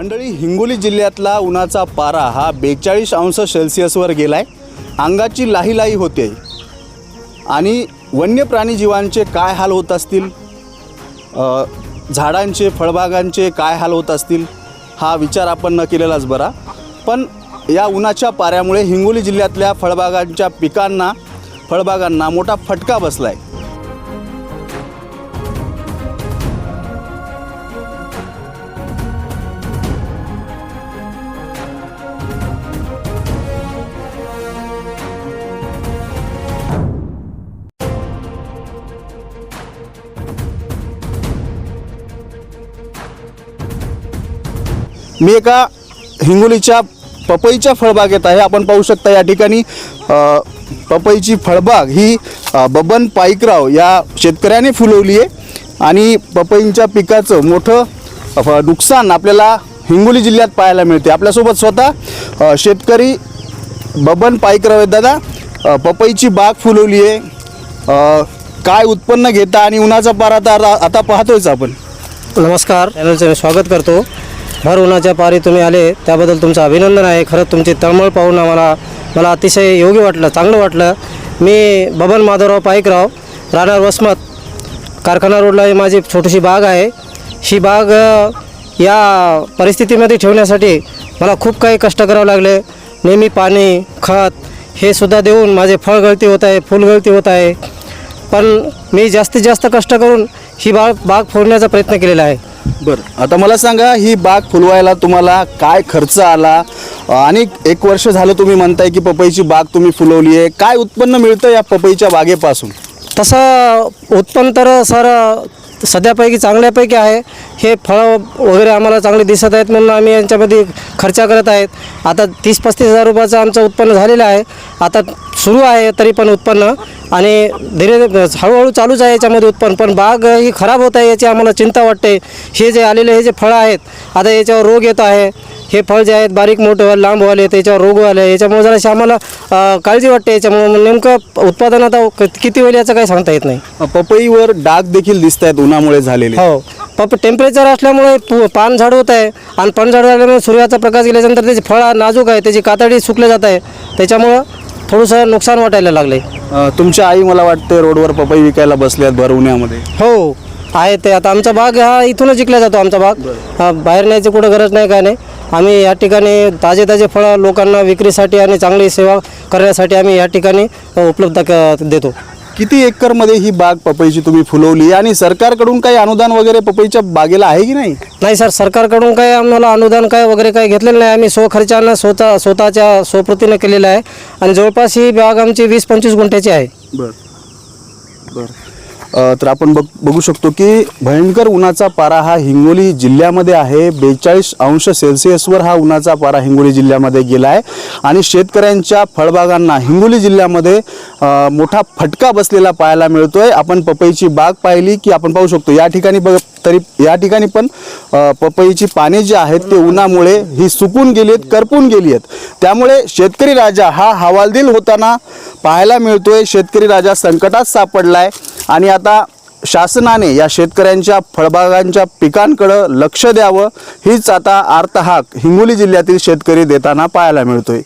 मंडळी हिंगोली जिल्ह्यातला उन्हाचा पारा हा बेचाळीस अंश सेल्सिअसवर गेलाय. अंगाची लाही लाही होते. आणि वन्य प्राणीजीवांचे काय हाल होत असतील? झाडांचे फळबागांचे काय हाल होत असतील? हा विचार आपण न केलेलाच बरा. पण या उन्हाच्या पाऱ्यामुळे हिंगोली जिल्ह्यातल्या फळबागांच्या पिकांना फळबागांना मोठा फटका बसला आहे मी एका हिंगोलीच्या पपईच्या फळबागेत आहे. आपण पाहू शकता या ठिकाणी पपईची फळबाग ही बबन पाईकराव या शेतकऱ्याने फुलवली आहे. आणि पपईंच्या पिकाचं मोठं नुकसान आपल्याला हिंगोली जिल्ह्यात पाहायला मिळते. आपल्यासोबत स्वतः शेतकरी बबन पाईकराव आहेत दादा. पपईची बाग फुलवली आहे. काय उत्पन्न घेता आणि उन्हाचा पारा आता आता पाहतोयच आपण. नमस्कार. चॅनलचं स्वागत करतो. भर उन्हाच्या पारी तुम्ही आले त्याबद्दल तुमचं अभिनंदन आहे. खरंच तुमची तळमळ पाहून आम्हाला मला अतिशय योग्य वाटलं चांगलं वाटलं. मी बबन माधवराव पाईकराव राहणार वसमत कारखाना रोडला ही माझी छोटीशी बाग आहे. ही बाग या परिस्थितीमध्ये ठेवण्यासाठी मला खूप काही कष्ट करावं लागले. नेहमी पाणी खत हे सुद्धा देऊन माझे फळ गळती होत आहे फुल गळती होत आहे. पण मी जास्तीत जास्त कष्ट करून ही बाग बाग फोडण्याचा प्रयत्न केलेला आहे. बरं आता मला सांगा ही बाग फुलवायला तुम्हाला काय खर्च आला? आणि एक वर्ष झालं तुम्ही म्हणताय की पपईची बाग तुम्ही फुलवली आहे. काय उत्पन्न मिळतं या पपईच्या बागेपासून? तसं उत्पन्न तर सर सध्यापैकी चांगल्यापैकी आहे. हे फळं वगैरे आम्हाला चांगले दिसत आहेत म्हणून आम्ही यांच्यामध्ये खर्च करत आहेत. आता तीस पस्तीस हजार रुपयाचं आमचं उत्पन्न झालेलं आहे. आता सुरू आहे तरी पण उत्पन्न. आणि धीरे हळूहळू चालूच आहे याच्यामध्ये उत्पन्न. पण बाग ही खराब होत आहे याची आम्हाला चिंता वाटते. हे जे आलेले हे जे फळं आहेत आता याच्यावर रोग येत आहे. हे फळ जे आहेत बारीक मोठं लांब व्हाले त्याच्यावर रोग व्हाले याच्यामुळे जराशी आम्हाला काळजी वाटते. याच्यामुळे नेमकं उत्पादन आता क- किती होईल याचं काही सांगता येत नाही. पपईवर डाग देखील दिसत आहेत उन्हामुळे झालेले. हो. पप टेम्परेचर असल्यामुळे पान झाड होत आहे. आणि पान झाड झाल्यामुळे सूर्याचा प्रकाश गेल्यानंतर त्याची फळं नाजूक आहे त्याची कातडी सुकले जात आहे. त्याच्यामुळं थोडंसं नुकसान वाटायला लागले तुमच्या आई मला वाटते रोडवर पपई विकायला बसल्यात भर उन्हामध्ये. हो. आहे ते. आता आमचा बाग हा इथूनच विकला जातो आमचा बाग. हा, बाहेर न्यायची कुठं गरज नाही काय नाही. आम्ही या ठिकाणी ताजे ताजे फळं लोकांना विक्रीसाठी आणि चांगली सेवा करण्यासाठी आम्ही या ठिकाणी उपलब्ध देतो. किती एकरमध्ये ही बाग पपईची तुम्ही फुलवली? आणि सरकारकडून काही अनुदान वगैरे पपईच्या बागेला आहे की नाही? नाही सर सरकारकडून काय आम्हाला अनुदान काय वगैरे काय घेतलेलं नाही. आम्ही स्वखर्चानं स्वतः स्वतःच्या स्वप्रतीनं केलेलं आहे. आणि जवळपास ही बाग आमची वीस पंचवीस गुंठ्याची आहे. बर. बर. तर आपण बघ बघू शकतो की भयंकर उन्हाचा पारा हा हिंगोली जिल्ह्यामध्ये आहे. बेचाळीस अंश सेल्सिअसवर हा उन्हाचा पारा हिंगोली जिल्ह्यामध्ये गेला आहे आणि शेतकऱ्यांच्या फळबागांना हिंगोली जिल्ह्यामध्ये मोठा फटका बसलेला पाहायला मिळतोय. आपण पपईची बाग पाहिली की आपण पाहू शकतो या ठिकाणी बघ तरी या ठिकाणी पण पपईची पाने जी आहेत ते उन्हामुळे ही सुकून गेली आहेत करपून गेली आहेत त्यामुळे शेतकरी राजा हा हवालदिल होताना पाहायला मिळतोय. शेतकरी राजा संकटात सापडलाय. आणि आता शासनाने या शेतकऱ्यांच्या फळबागांच्या पिकांकडं लक्ष द्यावं हीच आता आर्तहाक हिंगोली जिल्ह्यातील शेतकरी देताना पाहायला मिळतोय.